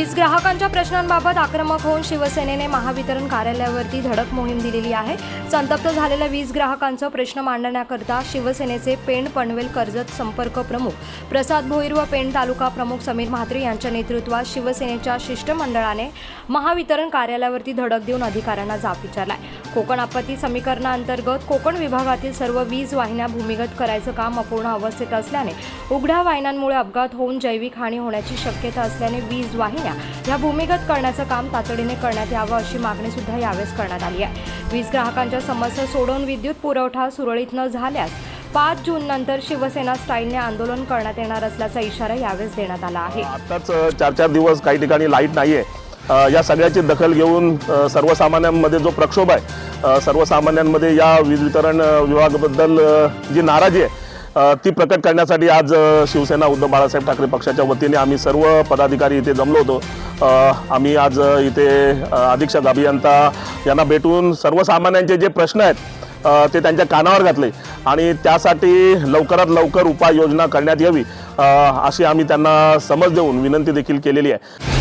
वीज ग्राहकांच्या प्रश्नांबाबत आक्रमक होऊन शिवसेनेने महावितरण कार्यालयावरती धडक मोहीम दिलेली आहे. संतप्त झालेल्या वीज ग्राहकांचा प्रश्न मांडण्याकरता शिवसेनेचे पेण पनवेल कर्जत संपर्क प्रमुख प्रसाद भोईर व पेण तालुका प्रमुख समीर म्हात्रे यांच्या नेतृत्वात शिवसेनेच्या शिष्टमंडळाने महावितरण कार्यालयावरती धडक देऊन अधिकाऱ्यांना जाब विचारलाय. कोकण आपत्ती समीकरणाअंतर्गत कोकण विभागातील सर्व वीज वाहिन्या भूमिगत करायचं काम अपूर्ण अवस्थेत असल्याने उघड्या वाहिन्यांमुळे अपघात होऊन जैविक हानी होण्याची शक्यता असल्याने वीज वाहिन्या ह्या भूमिगत करण्याचं काम तातडीने करण्यात यावं अशी मागणी सुद्धा यावेळेस करण्यात आली आहे. वीज ग्राहकांच्या समस्या सोडवून विद्युत पुरवठा सुरळीत न झाल्यास पाच जून नंतर शिवसेना स्टाईलने आंदोलन करण्यात येणार असल्याचा इशारा यावेळेस देण्यात आला आहे. आताच चार चार दिवस काही ठिकाणी लाइट नाही आहे या सगळ्याची दखल घेऊन सर्वसामान्यांमध्ये जो प्रक्षोभ आहे सर्वसामान्यांमध्ये या वीज वितरण विभागाबद्दल जी नाराजी आहे ती प्रकट करण्यासाठी आज शिवसेना उद्धव बाळासाहेब ठाकरे पक्षाच्या वतीने आम्ही सर्व पदाधिकारी इथे जमलो होतो. आम्ही आज इथे अधीक्षक अभियंता यांना भेटून सर्वसामान्यांचे जे प्रश्न आहेत ते त्यांच्या कानावर घातले आणि त्यासाठी लवकरात लवकर उपाययोजना करण्यात यावी अशी आम्ही त्यांना समज देऊन विनंती देखील केलेली आहे.